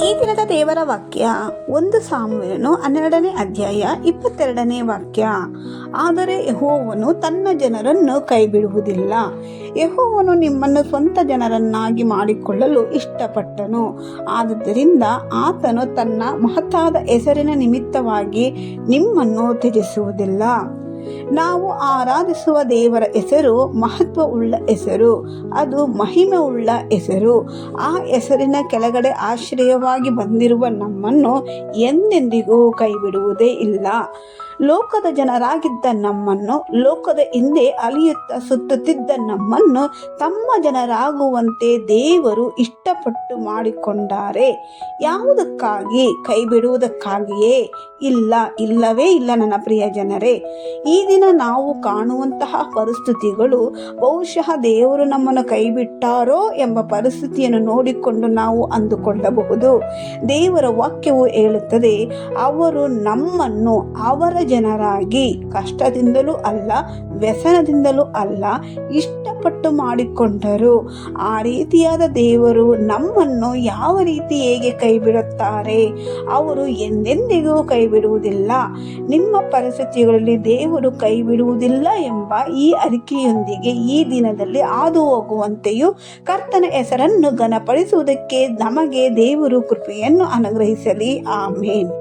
ಈ ದಿನದ ದೇವರ ವಾಕ್ಯ ಒಂದು ಸಾಮುವೇಲನು ಹನ್ನೆರಡನೇ ಅಧ್ಯಾಯ ಇಪ್ಪತ್ತೆರಡನೇ ವಾಕ್ಯ. ಆದರೆ ಯಹೋವನು ತನ್ನ ಜನರನ್ನು ಕೈಬಿಡುವುದಿಲ್ಲ. ಯಹೋವನು ನಿಮ್ಮನ್ನು ಸ್ವಂತ ಜನರನ್ನಾಗಿ ಮಾಡಿಕೊಳ್ಳಲು ಇಷ್ಟಪಟ್ಟನು. ಆದ್ದರಿಂದ ಆತನು ತನ್ನ ಮಹತ್ತಾದ ಹೆಸರಿನ ನಿಮಿತ್ತವಾಗಿ ನಿಮ್ಮನ್ನು ತ್ಯಜಿಸುವುದಿಲ್ಲ. ನಾವು ಆರಾಧಿಸುವ ದೇವರ ಹೆಸರು ಮಹತ್ವವುಳ್ಳ ಹೆಸರು. ಅದು ಮಹಿಮೆ ಉಳ್ಳ ಹೆಸರು. ಆ ಹೆಸರಿನ ಕೆಳಗಡೆ ಆಶ್ರಯವಾಗಿ ಬಂದಿರುವ ನಮ್ಮನ್ನು ಎಂದೆಂದಿಗೂ ಕೈಬಿಡುವುದೇ ಇಲ್ಲ. ಲೋಕದ ಜನರಾಗಿದ್ದ ನಮ್ಮನ್ನು ಲೋಕದ ಹಿಂದೆ ಅಲಿಯುತ್ತಾ ಸುತ್ತುತ್ತಿದ್ದ ನಮ್ಮನ್ನು ತಮ್ಮ ಜನರಾಗುವಂತೆ ದೇವರು ಇಷ್ಟಪಟ್ಟು ಮಾಡಿಕೊಂಡಾರೆ. ಯಾವುದಕ್ಕಾಗಿ? ಕೈ ಬಿಡುವುದಕ್ಕಾಗಿಯೇ ಇಲ್ಲ, ಇಲ್ಲವೇ ಇಲ್ಲ ನನ್ನ ಪ್ರಿಯ ಜನರೇ. ಈ ದಿನ ನಾವು ಕಾಣುವಂತಹ ಪರಿಸ್ಥಿತಿಗಳು ಬಹುಶಃ ದೇವರು ನಮ್ಮನ್ನು ಕೈಬಿಟ್ಟಾರೋ ಎಂಬ ಪರಿಸ್ಥಿತಿಯನ್ನು ನೋಡಿಕೊಂಡು ನಾವು ಅಂದುಕೊಳ್ಳಬಹುದು. ದೇವರ ವಾಕ್ಯವು ಹೇಳುತ್ತದೆ, ಅವರು ನಮ್ಮನ್ನು ಅವರ ಜನರಾಗಿ ಕಷ್ಟದಿಂದಲೂ ಅಲ್ಲ, ವ್ಯಸನದಿಂದಲೂ ಅಲ್ಲ, ಇಷ್ಟಪಟ್ಟು ಮಾಡಿಕೊಂಡರು. ಆ ರೀತಿಯಾದ ದೇವರು ನಮ್ಮನ್ನು ಯಾವ ರೀತಿ ಹೇಗೆ ಕೈಬಿಡುತ್ತಾರೆ? ಅವರು ಎಂದೆಂದಿಗೂ ಕೈಬಿಡುವುದಿಲ್ಲ. ನಿಮ್ಮ ಪರಿಸ್ಥಿತಿಗಳಲ್ಲಿ ದೇವರು ಕೈಬಿಡುವುದಿಲ್ಲ ಎಂಬ ಈ ಅರಿಕೆಯೊಂದಿಗೆ ಈ ದಿನದಲ್ಲಿ ಹಾದು ಹೋಗುವಂತೆಯೂ ಕರ್ತನ ಹೆಸರನ್ನು ಘನಪಡಿಸುವುದಕ್ಕೆ ನಮಗೆ ದೇವರು ಕೃಪೆಯನ್ನು ಅನುಗ್ರಹಿಸಲಿ. ಆಮೇನ್.